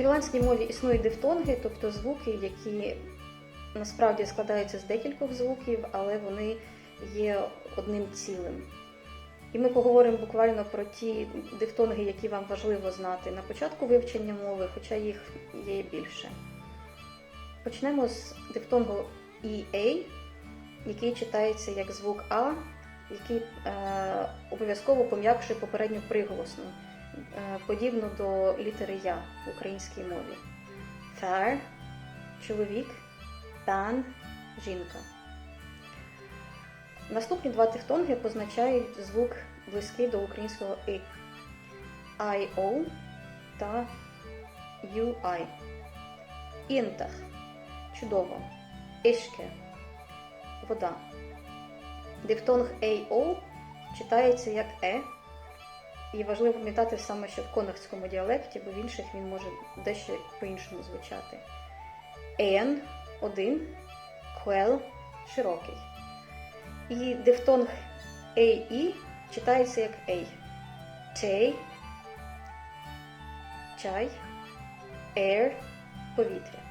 ірландській мові існують дифтонги, тобто звуки, які насправді складаються з декількох звуків, але вони є одним цілим. І ми поговоримо буквально про ті дифтонги, які вам важливо знати на початку вивчення мови, хоча їх є більше. Почнемо з дифтонгу EA, який читається як звук А, який е, обов'язково пом'якшує попередню приголосну, подібно до літери Я в українській мові. Far – чоловік, пан – жінка. Наступні два дифтонги позначають звук близький до українського «и» – IO та UI. Інтах – чудово, ішке – вода. Дифтонг AO читається як Е, і важливо пам'ятати саме, що в конахському діалекті, бо в інших він може дещо по-іншому звучати. Ен один, квел широкий. І дифтонг AE читається як Ей. Чей, чай, air повітря.